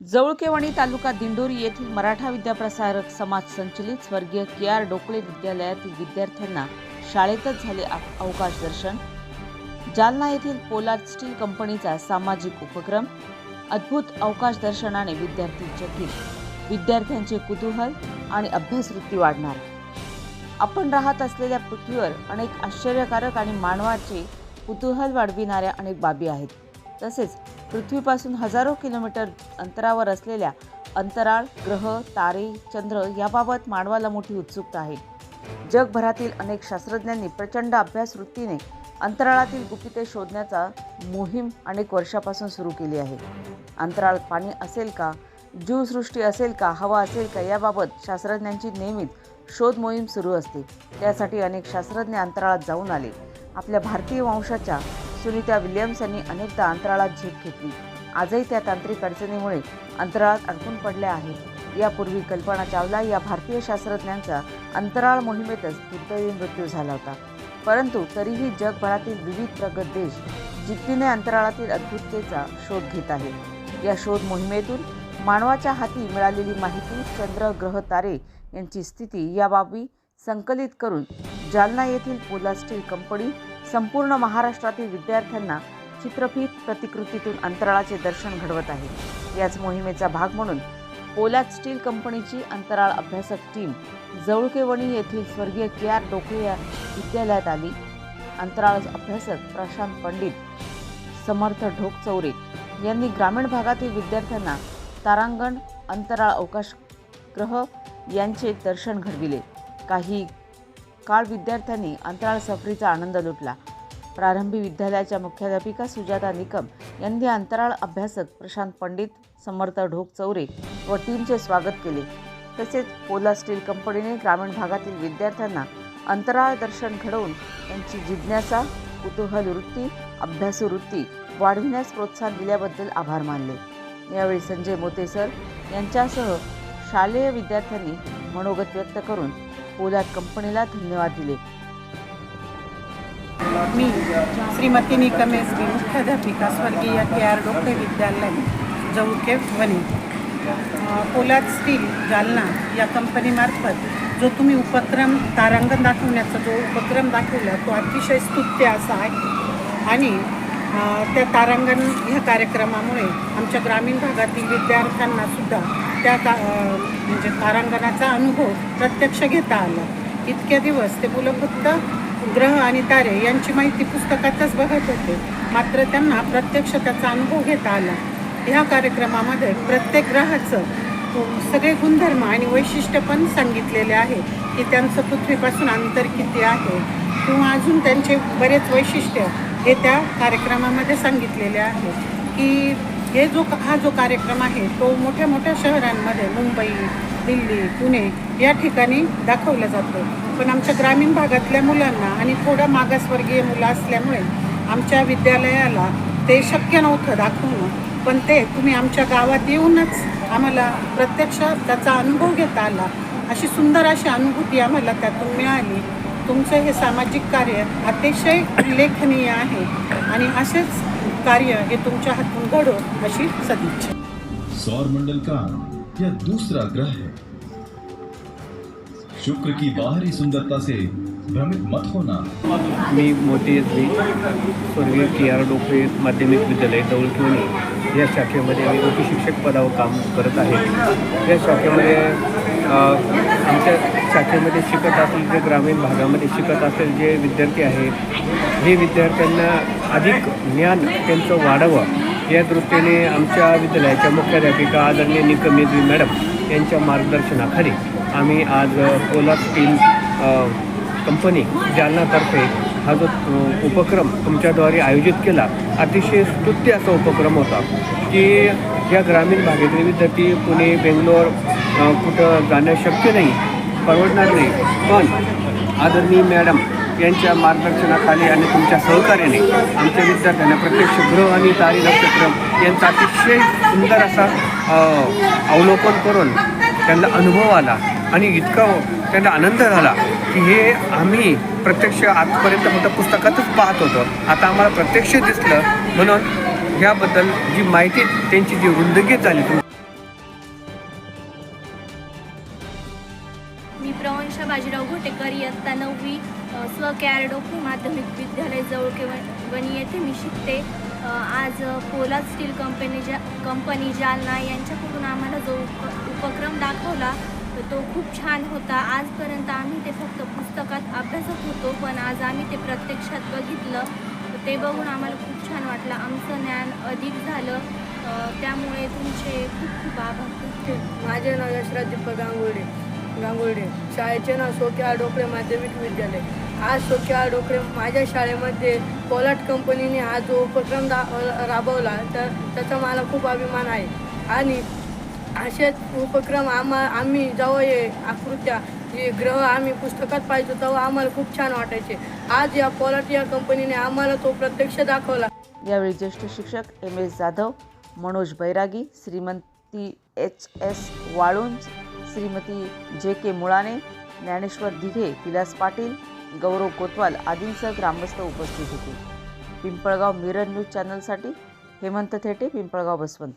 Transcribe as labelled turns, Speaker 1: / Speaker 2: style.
Speaker 1: जवळकेवणी तालुका दिंडोरी येथील मराठा विद्याप्रसारक समाज संचलित स्वर्गीय के आर डोकळे विद्यालयातील विद्यार्थ्यांना शाळेतच झाले अवकाश दर्शन. जालना येथील पोलाद स्टील कंपनीचा सामाजिक उपक्रम अद्भुत अवकाश दर्शनाने विद्यार्थी चकित विद्यार्थ्यांचे कुतूहल आणि अभ्यासवृत्ती वाढणार. आपण राहत असलेल्या पृथ्वीवर अनेक आश्चर्यकारक आणि मानवाचे कुतूहल वाढविणाऱ्या अनेक बाबी आहेत. तसेच पृथ्वीपासून हजारो किलोमीटर अंतरावर असलेल्या अंतराळ ग्रह तारे चंद्र याबाबत मानवाला मोठी उत्सुकता आहे. जगभरातील अनेक शास्त्रज्ञांनी प्रचंड अभ्यास वृत्तीने अंतराळातील गुपिते शोधण्याचा मोहीम अनेक वर्षापासून सुरू केली आहे. अंतराळात पाणी असेल का? जीवसृष्टी असेल का? हवा असेल का? याबाबत शास्त्रज्ञांची नियमित शोध मोहीम सुरू असते. त्यासाठी अनेक शास्त्रज्ञ अंतराळात जाऊन आले. आपल्या भारतीय वंशाच्या सुनीता विल्यम्स यांनी अनेकदा अंतराळात झेप घेतली. आजही त्या तांत्रिक अडचणीमुळे अंतराळात अडकून पडल्या आहेत. यापूर्वी कल्पना चावला या भारतीय शास्त्रज्ञांचा अंतराळ मोहिमेतच दुर्दैवी मृत्यू झाला होता. परंतु तरीही जगभरातील विविध प्रगत देश जिद्दीने अंतराळातील अद्भुततेचा शोध घेत आहेत. या शोध मोहिमेतून मानवाच्या हाती मिळालेली माहिती चंद्र ग्रह तारे यांची स्थिती या बाबी संकलित करून जालना येथील पोला स्टील कंपनी संपूर्ण महाराष्ट्रातील विद्यार्थ्यांना चित्रफित प्रतिकृतीतून अंतराळाचे दर्शन घडवत आहे. याच मोहिमेचा भाग म्हणून पोलाद स्टील कंपनीची अंतराळ अभ्यासक टीम जवळकेवणी येथील स्वर्गीय के आर डोकळे या विद्यालयात आली. अंतराळ अभ्यासक प्रशांत पंडित समर्थ ढोक चौरे यांनी ग्रामीण भागातील विद्यार्थ्यांना तारांगण अंतराळ अवकाश ग्रह यांचे दर्शन घडविले. काही काळ विद्यार्थ्यांनी अंतराळ सफरीचा आनंद लुटला. प्रारंभी विद्यालयाच्या मुख्याध्यापिका सुजाता निकम यांनी अंतराळ अभ्यासक प्रशांत पंडित समर्थ ढोक चौरे व टीमचे स्वागत केले. तसेच पोला स्टील कंपनीने ग्रामीण भागातील विद्यार्थ्यांना अंतराळ दर्शन घडवून त्यांची जिज्ञासा कुतूहल वृत्ती अभ्यासवृत्ती वाढविण्यास प्रोत्साहन दिल्याबद्दल आभार मानले. यावेळी संजय मोते सर यांच्यासह शालेय विद्यार्थ्यांनी मनोगत व्यक्त करून ओला कंपनीला धन्यवाद दिले.
Speaker 2: मी श्रीमती निकमे एस मुख्याध्यापिका स्वर्गीय के आर डोके विद्यालय जवळके वणी अ, पोलाद स्टील जालना या कंपनीमार्फत जो तुम्ही उपक्रम तारांगण दाखवण्याचा जो उपक्रम दाखवला तो अतिशय स्तुत्य असा आहे. आणि त्या तारांगण ह्या कार्यक्रमामुळे आमच्या ग्रामीण भागातील विद्यार्थ्यांनासुद्धा त्या का म्हणजे तारांगणाचा अनुभव प्रत्यक्ष घेता आला. इतक्या दिवस ते मुलं फक्त ग्रह आणि तारे यांची माहिती पुस्तकातच बघत होते. मात्र त्यांना प्रत्यक्ष त्याचा अनुभव घेता आला. ह्या कार्यक्रमामध्ये प्रत्येक ग्रहाचं सगळे गुणधर्म आणि वैशिष्ट्य पण सांगितलेले आहे की त्यांचं पृथ्वीपासून अंतर किती आहे. किंवा अजून त्यांचे बरेच वैशिष्ट्य हे त्या कार्यक्रमामध्ये सांगितलेले आहे की हे जो हा जो कार्यक्रम आहे तो मोठ्या मोठ्या शहरांमध्ये मुंबई दिल्ली पुणे या ठिकाणी दाखवला जातो. पण आमच्या ग्रामीण भागातल्या मुलांना आणि थोडं मागासवर्गीय मुलं असल्यामुळे आमच्या विद्यालयाला ते शक्य नव्हतं दाखवणं. पण ते तुम्ही आमच्या गावात येऊनच आम्हाला प्रत्यक्ष त्याचा अनुभव घेता आला. अशी सुंदर अशी अनुभूती आम्हाला त्यातून मिळाली. तुमचं हे सामाजिक कार्य अतिशय उल्लेखनीय आहे आणि असेच कार्य हे तुमच्या हातून घडो अशी सदिच्छा.
Speaker 3: सौर मंडल का यह दूसरा ग्रह है। शुक्र की बाहरी सुंदरता से भ्रमित मत होना।
Speaker 4: मी मोती एस बी स्वर्गीय के आर डोकळे माध्यमिक विद्यालय दौलकिवणी या शाखेमध्ये मी उप शिक्षक पदावर काम करत आहे. या शाखेमध्ये आमच्या शाखेमध्ये शिकत असलेले जे ग्रामीण भागामध्ये शिकत असलेले जे विद्यार्थी आहेत हे विद्यार्थ्यांना अधिक ज्ञान त्यांचं वाढावं. या दृष्टीने आमच्या विद्यालयाच्या मुख्याध्यापिका आदरणीय निकमेद्री मॅडम यांच्या मार्गदर्शनाखाली आम्ही आज अ, स्टील कंपनी जालनातर्फे हा जो उपक्रम तुमच्याद्वारे आयोजित केला अतिशय स्तुत्य असा उपक्रम होता की या ग्रामीण भागातील विद्यार्थी पुणे बेंगलोर कुठं जाणं शक्य नाही परवडणार नाही. पण आदरणीय मॅडम यांच्या मार्गदर्शनाखाली आणि तुमच्या सहकार्याने आमच्या विद्यार्थ्यांना प्रत्यक्ष ग्रह आणि तारी नक्षत्र यांचा अतिशय सुंदर असा अवलोकन करून त्यांना अनुभव आला आणि इतका त्यांना आनंद झाला की हे आम्ही प्रत्यक्ष आजपर्यंत फक्त पुस्तकातच पाहत होतो. आता आम्हाला प्रत्यक्ष दिसलं म्हणून ह्याबद्दल जी माहिती त्यांची जी रुंदगीत झाली
Speaker 5: मी प्रवंशा बाजीराव घोटेकर इयत्ता नववी अ, स्व माध्यमिक विद्यालय जवळके वणी येथे मी शिकते. आज पोलाद स्टील कंपनी जा कंपनी जालना यांच्याकडून आम्हाला जो उप उपक्रम दाखवला तर तो खूप छान होता. आजपर्यंत आम्ही ते फक्त पुस्तकात अभ्यासत होतो पण आज आम्ही ते प्रत्यक्षात बघितलं. तर ते बघून आम्हाला खूप छान वाटलं. आमचं ज्ञान अधिक झालं. त्यामुळे तुमचे खूप खूप आभार.
Speaker 6: माझे नाव यशराज दीपक गांगोडे गांगुर्डे शाळेचे नाव सोक्या डोकरे माध्यमिक विद्यालय. आज सोक्या डोकळे माझ्या शाळेमध्ये कोलाट कंपनीने हा जो उपक्रम दा राबवला तर त्याचा मला खूप अभिमान आहे. आणि असेच उपक्रम आम्हा आम्ही जेव्हा हे आकृत्या हे ग्रह आम्ही पुस्तकात पाहिजे तेव्हा आम्हाला खूप छान वाटायचे. आज या कोलाट या कंपनीने आम्हाला तो प्रत्यक्ष दाखवला.
Speaker 1: यावेळी ज्येष्ठ शिक्षक M S Jadhav Manoj Bairagi Shrimanti H S Walunj Shrimati जे के मुळाने ज्ञानेश्वर दिघे विलास पाटील गौरव कोतवाल आदींसह ग्रामस्थ उपस्थित होते. पिंपळगाव मिरर न्यूज चॅनलसाठी हेमंत थेटे पिंपळगाव बसवंत.